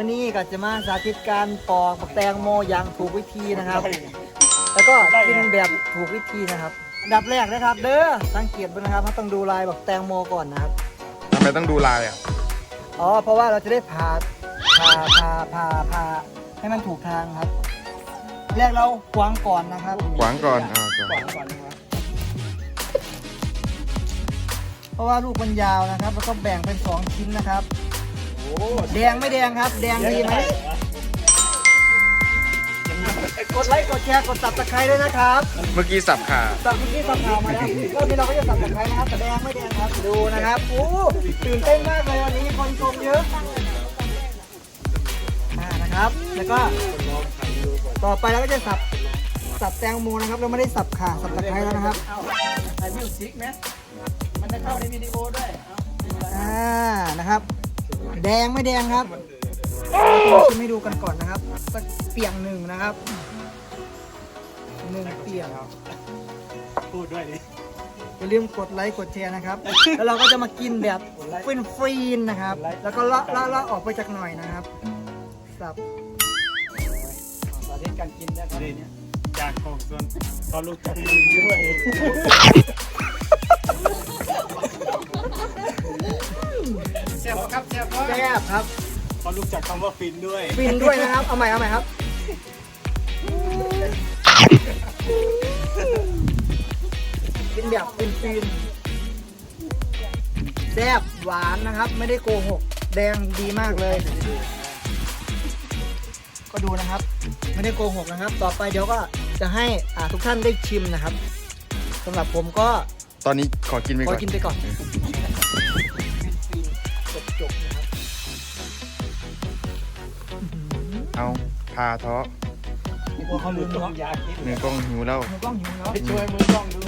มื่อนี้ก็จะมาสาธิตการปอกบักแตงโมอย่างถูกวิธีนะครับ แล้วก็กินแบบถูกวิธีนะครับอันดับแรกนะครับ เด้อสังเกตดูนะครับเราต้องดูลายบักแตงโมก่อนนะครับทำไมต้องดูลายอะอ๋อเพราะว่าเราจะได้ผ่าผ่าผ่าผ่าผ่าให้มันถูกทางครับ แรกเราขวางก่อนนะครับขวางก่อนอ่าก่อนขวางก่อนนะครับเพราะว่าลูกมันยาวนะครับ แล้วก็แบ่งเป็นสองชิ้นนะครับโอ้ แดงไม่แดงครับ แดงดีไหมกดไลค์กดแชร์กดซับสไครต์ด้วยนะครับเมื่อกี้สับขาสับเมื่อกี้สับข่าวมาแล้วรอบนี้เราก็จะสับสไครต์นะครับแต่แดงไม่แดงครับดูนะครับโอ้ตื่นเต้นมากเลยวันนี้คนชมเยอะอ่านะครับแล้วก็ต่อไปเราก็จะสับสับแตงโมนะครับเราไม่ได้สับขาสับตะไคร้แล้วนะครับเอาถ่ายมิวสิกไหมมันจะเข้าในวิดีโอด้วยเอาอ่านะครับ แดงไม่แดงครับชิมให้ดูกันก่อนนะครับสักเปียงหนึ่งนะครับหนึ่งเปียงพูดด้วยดิอย่าลืมกดไลค์กดแชร์นะครับ แล้วเราก็จะมากินแบบฟินฟรีนๆนะครับ แล้วก็ละละละออกไปจากหน่อยนะครับสับสาธิตการกินนะครับเนี่ยจากของส่วนตอนลูกจากกินด้วย แซ่บครับแซ่บครับตอนลูกจากคำว่าฟินด้วย ฟินด้วยนะครับ เอาใหม่เอาใหม่ครับ กินแบบฟินฟินๆแซ่บหวานนะครับ ไม่ได้โกหก แดงดีมากเลย ก็ดูนะครับ ไม่ได้โกหกนะครับ ต่อไปเดี๋ยวก็จะให้อ่าทุกท่านได้ชิมนะครับสำหรับผมก็ตอนนี้ขอกินไปขก่ออน กินไปก่อนฟิน เอาพาเทาะกลัวเขาลืมต้เนาะองยาคิดมือกล้องหิวแล้วมือกล้องหิวเนาะให้ช่วยมือกล้องดู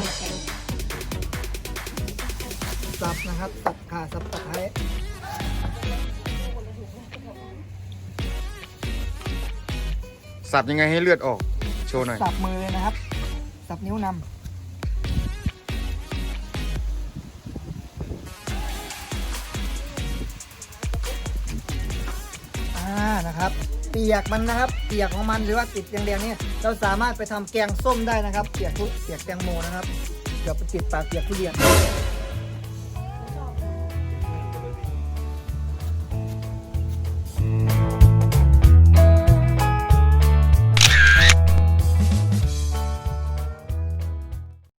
สับนะครับสับขาสับตะไคร้สับยังไงให้เลือดออก โชว์หน่อย สับมือเลยนะครับ สับนิ้วนำอ่านะครับ เปียกมันนะครับ เปียกของมันหรือว่าติดแดงๆเนี่ยเราสามารถไปทำแกงส้มได้นะครับ เปียกทุเปียกแตงโมนะครับเดี๋ยวไปติดปากเปียกทุเรียน